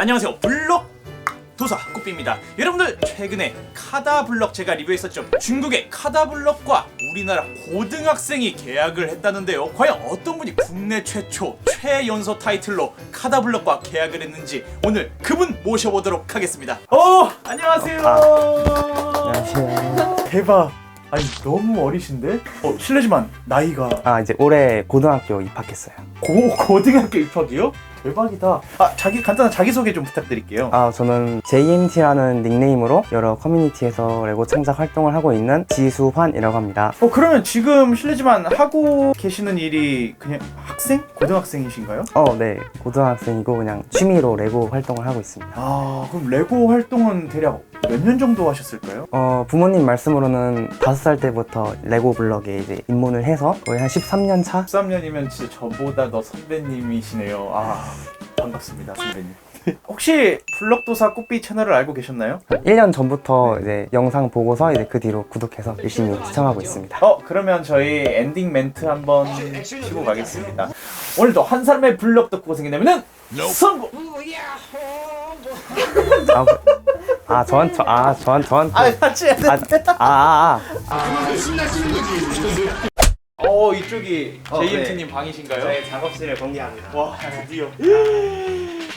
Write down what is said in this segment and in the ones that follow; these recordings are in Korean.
안녕하세요. 블록 도사 꾸삐입니다. 여러분들 최근에 카다 블럭 제가 리뷰했었죠. 중국의 카다 블럭과 우리나라 고등학생이 계약을 했다는데요. 과연 어떤 분이 국내 최초 최연소 타이틀로 카다 블럭과 계약을 했는지 오늘 그분 모셔보도록 하겠습니다. 어 안녕하세요. 안녕하세요. 대박. 아니 너무 어리신데? 어 실례지만 나이가 아 이제 올해 고등학교 입학했어요. 고 고등학교 입학이요 대박이다 아 자기 간단한 자기소개 좀 부탁드릴게요 아 저는 JMT라는 닉네임으로 여러 커뮤니티에서 레고 창작 활동을 하고 있는 지수환이라고 합니다. 어 그러면 지금 실례지만 하고 계시는 일이 그냥 학생? 고등학생이신가요? 어, 네 고등학생이고 그냥 취미로 레고 활동을 하고 있습니다. 아 그럼 레고 활동은 대략 몇 년 정도 하셨을까요? 어 부모님 말씀으로는 다섯 살 때부터 레고 블럭에 이제 입문을 해서 거의 한 13년 차. 13년이면 진짜 저보다 더 선배님이시네요 아 반갑습니다 선배님. 혹시 블럭도사 꽃비 채널을 알고 계셨나요? 한 1년 전부터 이제 영상 보고서 이제 그 뒤로 구독해서 열심히 시청하고 있습니다. 어 그러면 저희 엔딩 멘트 한번 치고 가겠습니다. 오늘도 한 사람의 블럭 듣고 생긴다면은 성공! 아, 그- 아 저한 저, 아 저한 저한 아 같이 해야 돼 아, 아, 아, 어 이쪽이 어, JMT님 방이신가요? 저의 작업실을 공개합니다. 와 드디어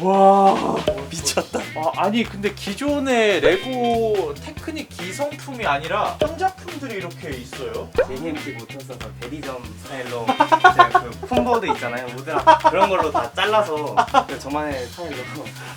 와 미쳤다. 아, 아니 근데 기존의 레고 테크닉 기성품이 아니라 현자품들이 이렇게 있어요? JMT 모터서서 대리점 스타일로 제가 그 품보드 있잖아요 우드락 그런 걸로 다 잘라서 그 저만의 스타일로.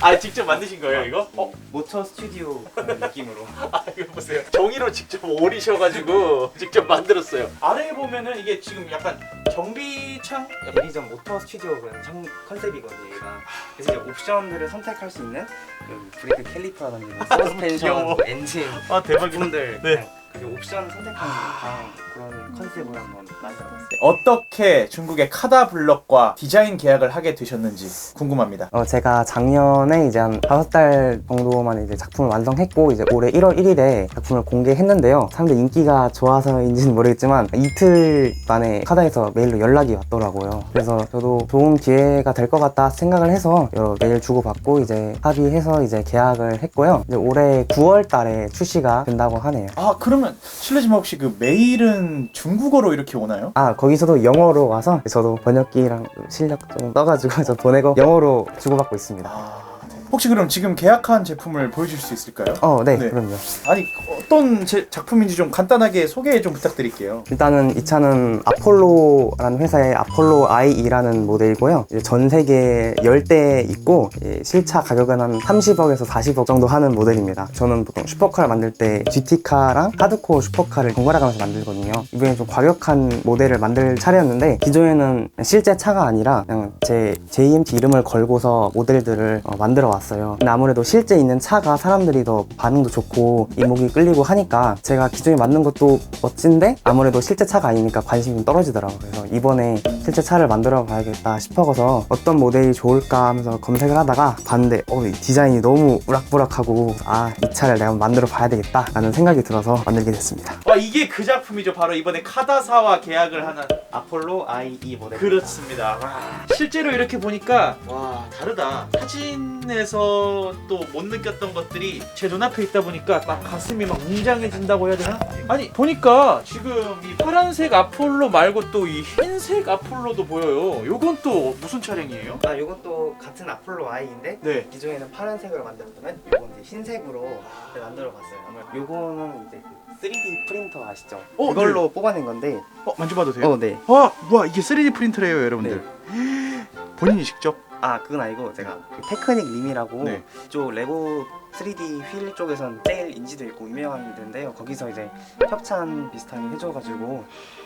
아 직접 만드신 거예요 이거? 어? 모터 스튜디오 그런 느낌으로. 아 이거 보세요. 종이로 직접 오리셔가지고 직접 만들었어요. 아래에 보면은 이게 지금 약간 정비창? 대리점 모터 스튜디오 그런 청- 컨셉이거든요 얘가. 그래서 이제 옵션들을 선택할 수 있는 그 브레이크 캘리퍼라든지 뭐 귀여워. 서스펜션, 엔진 아 대박이다. 부분들 네. 그냥 그 옵션 선택하는 다그 런 컨셉으로 한번 만들어봤어요 어떻게 중국의 카다 블럭과 디자인 계약을 하게 되셨는지 궁금합니다 어, 제가 작년에 이제 한 다섯 달 정도만 이제 작품을 완성했고 이제 올해 1월 1일에 작품을 공개했는데요. 사람들 인기가 좋아서인지는 모르겠지만 이틀 만에 카다에서 메일로 연락이 왔더라고요. 그래서 저도 좋은 기회가 될 것 같다 생각을 해서 여러 메일 주고받고 이제 합의해서 이제 계약을 했고요. 이제 올해 9월 달에 출시가 된다고 하네요. 아 그러면 실례지만 혹시 그 메일은 중국어로 이렇게 오나요? 아 거기서도 영어로 와서 저도 번역기랑 실력 좀 떠가지고 저 보내고 영어로 주고받고 있습니다. 아, 네. 혹시 그럼 지금 계약한 제품을 보여줄 수 있을까요? 어, 네, 네. 그럼요. 아니 어떤 제 작품인지 좀 간단하게 소개 좀 부탁드릴게요. 일단은 이 차는 아폴로라는 회사의 아폴로 IE라는 모델이고요. 이제 전 세계 10대 있고 예, 실차 가격은 한 30억에서 40억 정도 하는 모델입니다. 저는 보통 슈퍼카를 만들 때 GT카랑 하드코어 슈퍼카를 번갈아 가면서 만들거든요. 이번에 좀 과격한 모델을 만들 차례였는데 기존에는 실제 차가 아니라 그냥 제 JMT 이름을 걸고서 모델들을 어, 만들어 왔어요. 근데 아무래도 실제 있는 차가 사람들이 더 반응도 좋고 이목이 끌리고 하니까 제가 기존에 만든 것도 멋진데 아무래도 실제 차가 아니니까 관심이 좀 떨어지더라고요. 그래서 이번에 실제 차를 만들어 봐야겠다 싶어서 어떤 모델이 좋을까 하면서 검색을 하다가 봤는데 어, 이 디자인이 너무 우락부락하고 아 이 차를 내가 만들어 봐야 되겠다 라는 생각이 들어서 만들게 됐습니다. 와 이게 그 작품이죠. 바로 이번에 카다사와 계약을 하는 아폴로 IE 모델 그렇습니다. 와, 실제로 이렇게 보니까 와 다르다. 사진에서 또 못 느꼈던 것들이 제 눈앞에 있다 보니까 막 가슴이 막 웅장해진다고 해야 되나? 아니 보니까 지금 이 파란색 아폴로 말고 또 이 흰색 아폴로도 보여요. 요건 또 무슨 차량이에요? 아 이것도 같은 아폴로 I인데 네. 기존에는 파란색으로 만들었다면 이건 이제 흰색으로 만들어 봤어요. 요거는 이제 그 3D 프린터 아시죠? 어, 그걸로 뽑아낸 건데. 어 만져봐도 돼요? 어, 네. 와, 와 이게 3D 프린터래요, 여러분들. 본인이 직접? 아, 그건 아니고 제가 그 테크닉 림이라고 네. 쪽 레고 3D 휠 쪽에선 제일 인지도 있고 유명한 데인데요. 거기서 이제 협찬 비슷하게 해줘가지고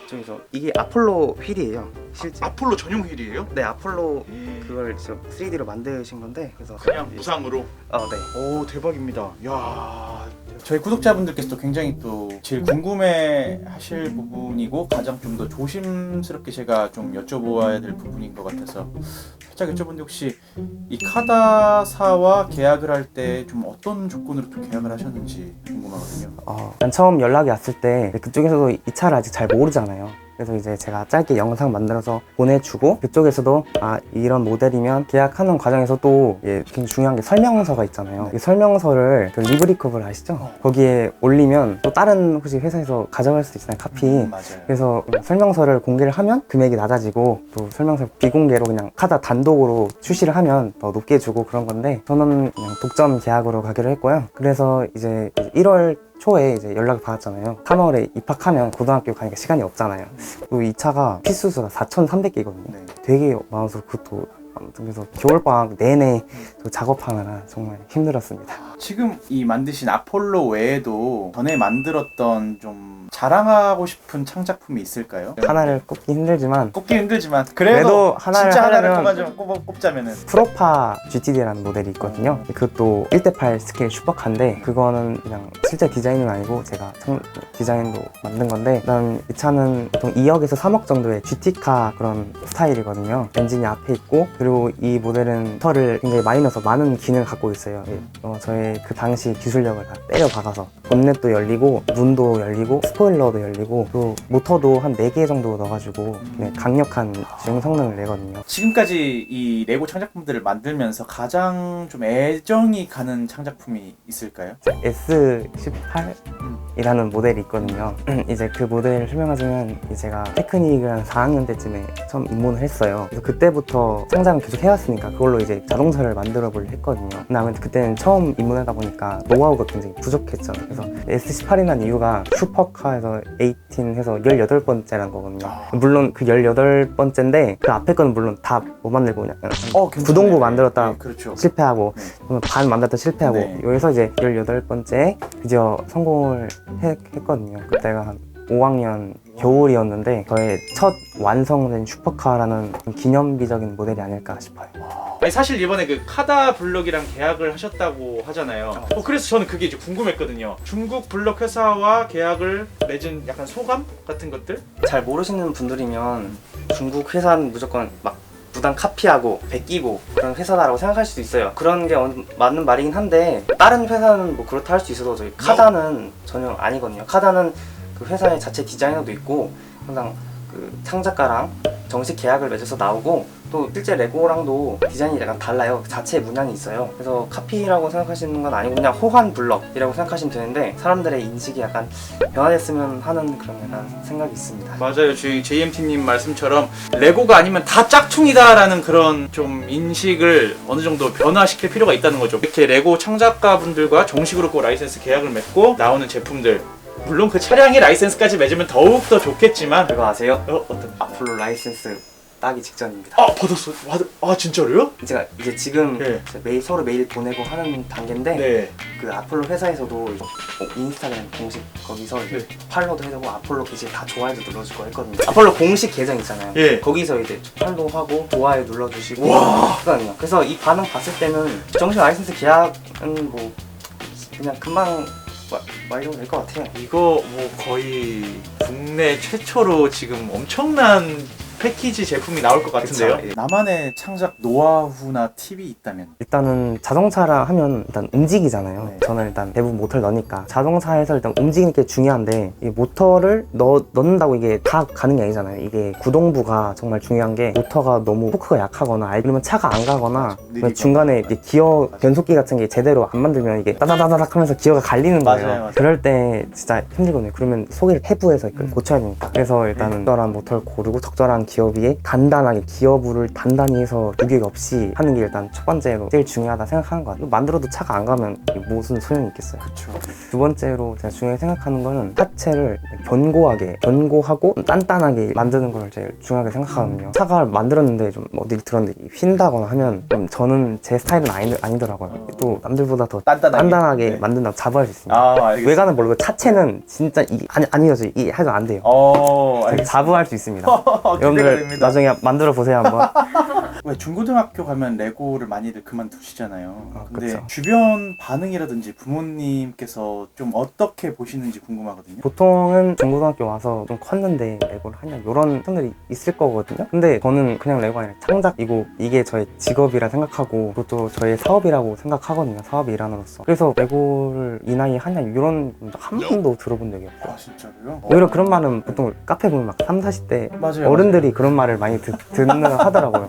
저기서 이게 아폴로 휠이에요. 실제. 아폴로 전용 휠이에요? 네, 아폴로 그걸 지금 3D로 만드신 건데 그래서 그냥 무상으로. 어, 네. 오 대박입니다. 야 저희 구독자분들께서도 굉장히 또 제일 궁금해 하실 부분이고 가장 좀 더 조심스럽게 제가 좀 여쭤보아야 될 부분인 것 같아서 살짝 여쭤본데 혹시 이 카다사와 계약을 할 때 좀 어떤 조건으로 또 계약을 하셨는지 궁금하거든요. 어, 난 처음 연락이 왔을 때 그쪽에서도 이 차를 아직 잘 모르잖아요. 그래서 이제 제가 짧게 영상 만들어서 보내주고 그쪽에서도 아 이런 모델이면 계약하는 과정에서 또 예, 굉장히 중요한 게 설명서가 있잖아요. 이 설명서를 그 리브리컵을 아시죠? 어. 거기에 올리면 또 다른 혹시 회사에서 가져갈 수도 있잖아요. 카피. 음, 맞아요. 그래서 설명서를 공개를 하면 금액이 낮아지고 또 설명서 비공개로 그냥 카다 단독으로 출시를 하면 더 높게 주고 그런 건데 저는 그냥 독점 계약으로 가기로 했고요. 그래서 이제 1월 초에 이제 연락을 받았잖아요. 3월에 입학하면 고등학교 가니까 시간이 없잖아요. 또이 차가 필수수가 4,300개거든요. 네. 되게 많아서 그것도 아무튼 그래서 겨울방학 내내 그 작업하느라 정말 힘들었습니다. 지금 이 만드신 아폴로 외에도 전에 만들었던 좀 자랑하고 싶은 창작품이 있을까요? 하나를 꼽기 힘들지만 꼽기 힘들지만 그래도, 그래도 하나를 진짜 하나를 하려면- 꼽아주면 꼽, 꼽자면은 프로파 GTD라는 모델이 있거든요. 그것도 1대8 스케일 슈퍼카인데 그거는 그냥 실제 디자인은 아니고 제가 청- 디자인도 만든 건데 난이 차는 보통 2억에서 3억 정도의 GT카 그런 스타일이거든요. 엔진이 앞에 있고 그리고 이 모델은 털을 굉장히 많이 넣어서 많은 기능을 갖고 있어요. 예, 어, 저의 그 당시 기술력을 다 때려 박아서 본넷도 열리고 문도 열리고 스포일러도 열리고 또 모터도 한 4개 정도 넣어가지고 네, 강력한 주행 성능을 내거든요. 지금까지 이 레고 창작품들을 만들면서 가장 좀 애정이 가는 창작품이 있을까요? S18이라는 모델이 있거든요. 이제 그 모델을 설명하자면 제가 테크닉을 한 4학년 때쯤에 처음 입문을 했어요. 그래서 그때부터 창작 을 계속 해왔으니까 그걸로 이제 자동차를 만들어 보려 했거든요. 근데 아무래도 그때는 처음 입문하다 보니까 노하우가 굉장히 부족했죠. 그래서 S18이라는 이유가 슈퍼카에서 18 해서 18번째라는 거거든요. 물론 그 18번째인데 그 앞에 거는 물론 다 못 만들고 그냥 어, 괜찮아요. 구동부 만들었다. 네, 그렇죠. 실패하고 네. 그러면 반 만들었다 실패하고 네. 여기서 이제 18번째 드디어 성공을 해- 했거든요 그때가 한 5학년 겨울이었는데 저의 첫 완성된 슈퍼카라는 좀 기념비적인 모델이 아닐까 싶어요 아니 사실 이번에 그 카다 블럭이랑 계약을 하셨다고 하잖아요. 어, 그래서 저는 그게 이제 궁금했거든요. 중국 블럭 회사와 계약을 맺은 약간 소감 같은 것들? 잘 모르시는 분들이면 중국 회사는 무조건 막 무단 카피하고 베끼고 그런 회사다라고 생각할 수도 있어요. 그런 게 맞는 말이긴 한데 다른 회사는 뭐 그렇다 할 수 있어도 저희 카다는 전혀 아니거든요. 카다는 그 회사의 자체 디자이너도 있고 항상 그 창작가랑 정식 계약을 맺어서 나오고 또 실제 레고랑도 디자인이 약간 달라요. 그 자체 문양이 있어요. 그래서 카피라고 생각하시는 건 아니고 그냥 호환 블럭이라고 생각하시면 되는데 사람들의 인식이 약간 변화됐으면 하는 그런 약간 생각이 있습니다. 맞아요. 저희 JMT님 말씀처럼 레고가 아니면 다 짝퉁이다라는 그런 좀 인식을 어느 정도 변화시킬 필요가 있다는 거죠. 이렇게 레고 창작가분들과 정식으로 그 라이센스 계약을 맺고 나오는 제품들 물론 그 차량의 라이센스까지 맺으면 더욱 더 좋겠지만 그거 아세요? 어 어떤 앞으로 라이센스 따기 직전입니다. 아 받았어 받... 아 진짜로요? 제가 이제 지금 네. 이제 메일 서로 메일 보내고 하는 단계인데 네. 그 아폴로 회사에서도 이제 인스타그램 공식 거기서 이제 네. 팔로우도 해주고 아폴로 게시에 다 좋아요도 눌러줄 거 했거든요. 아폴로 공식 계정 있잖아요. 예. 거기서 이제 팔로우하고 좋아요 눌러주시고 했거든요. 그래서 이 반응 봤을 때는 정식 라이센스 계약은 뭐 그냥 금방 와- 완료가 될것 같아요. 이거 뭐 거의 국내 최초로 지금 엄청난 패키지 제품이 나올 것 같은데요. 그쵸. 나만의 창작 노하우나 팁이 있다면 일단은 자동차라 하면 일단 움직이잖아요. 네. 저는 일단 대부분 모터를 넣으니까 자동차에서 일단 움직이는 게 중요한데 이 모터를 넣, 넣는다고 이게 다 가는 게 아니잖아요. 이게 구동부가 정말 중요한 게 모터가 너무 포크가 약하거나 아니면 차가 안 가거나 느리거나. 중간에 이게 기어 변속기 같은 게 제대로 안 만들면 이게 따다다다닥 하면서 기어가 갈리는 거예요. 맞아요, 맞아요. 그럴 때 진짜 힘들거든요. 그러면 소개를 해부해서 음. 고쳐야 되니까. 그래서 일단은 적절한 모터를 고르고 적절한 기어비에 간단하게 기어부를 단단히 해서 유격 없이 하는 게 일단 첫 번째로 제일 중요하다 생각하는 것 같아요. 만들어도 차가 안 가면 무슨 소용이 있겠어요. 그렇죠. 두 번째로 제가 중요하게 생각하는 거는 하체를 견고하게, 견고하고 단단하게 만드는 걸 제일 중요하게 생각하거든요. 차가 만들었는데 좀 어디 들었는데 휜다거나 하면 좀 저는 제 스타일은 아니, 아니더라고요. 또 남들보다 더 단단하게. 단단하게 네. 만든다고 자부할 수 있습니다. 아. 외관은 모르고 차체는 진짜 이, 아니, 아니어져. 이 해도 안 돼요. 어. 자부할 수 있습니다. 여러분들 됩니다. 나중에 만들어 보세요 한번. 왜 중고등학교 가면 레고를 많이들 그만두시잖아요. 아, 근데 그쵸. 주변 반응이라든지 부모님께서 좀 어떻게 보시는지 궁금하거든요. 보통은 중고등학교 와서 좀 컸는데 레고를 하냐 이런 분들이 있을 거거든요. 근데 저는 그냥 레고 아니라 창작이고 이게 저의 직업이라 생각하고 그것도 저의 사업이라고 생각하거든요. 사업의 일환으로서. 그래서 레고를 이 나이에 하냐 이런 분도 한 번도 들어본 적이 없어요. 아 진짜로요? 오히려 그런 말은 보통 카페 보면 막 3, 40대 맞아요. 어른들이 그런 말을 많이 듣, 듣는 하더라고요.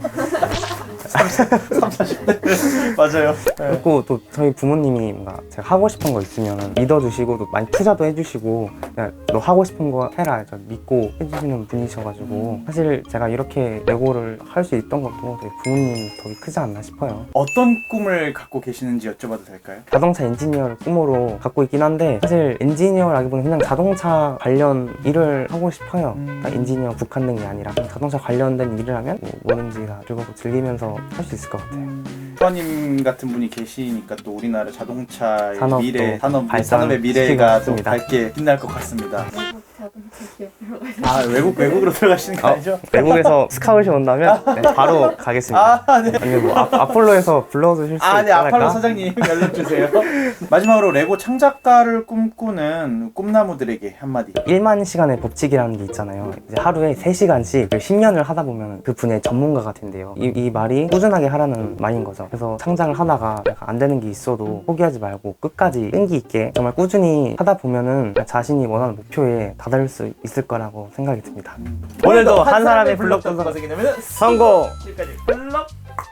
3, 40대 맞아요. 네. 그리고 또 저희 부모님이 뭔가 제가 하고 싶은 거 있으면 믿어주시고 또 많이 투자도 해주시고 그냥 너 하고 싶은 거 해라 저 믿고 해주시는 분이셔가지고 사실 제가 이렇게 레고를 할 수 있던 것도 저희 부모님 덕이 크지 않나 싶어요. 어떤 꿈을 갖고 계시는지 여쭤봐도 될까요? 자동차 엔지니어를 꿈으로 갖고 있긴 한데 사실 엔지니어라기보다는 그냥 자동차 관련 일을 하고 싶어요. 음. 그러니까 엔지니어 국한된 게 아니라 자동차 관련된 일을 하면 뭐 뭐든지 다 즐겁고 즐기면서 할 수 있을 것 같아요. 수아님 같은 분이 계시니까 또 우리나라 자동차의 산업도 미래, 산업, 발전 산업의 미래가 싶습니다. 밝게 빛날 것 같습니다. 외국 자동차 기업으로 가서 아 외국 외국으로 들어가시는 거 어, 아니죠? 외국에서 스카웃이 온다면 네, 바로 가겠습니다. 아 네. 아니면 뭐 아, 아폴로에서 불러주실 수 아, 네, 있을까? 아팔로 사장님 연락 주세요. 마지막으로 레고 창작가를 꿈꾸는 꿈나무들에게 한마디. 1만 시간의 법칙이라는 게 있잖아요. 이제 하루에 3시간씩 10년을 하다 보면 그 분야의 전문가가 된대요. 이, 이 말이 꾸준하게 하라는 말인 거죠. 그래서 창작을 하다가 약간 안 되는 게 있어도 포기하지 말고 끝까지 끈기 있게 정말 꾸준히 하다 보면은 자신이 원하는 목표에 다다를 수 있을 거라고 생각이 듭니다. 오늘도 한 사람의 블럭 전가 전사 생기면 성공! 지금까지 블럭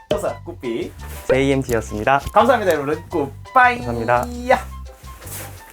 도사 꾸삐 JMT였습니다. 감사합니다 여러분 꾸 빠이 감사합니다. 야.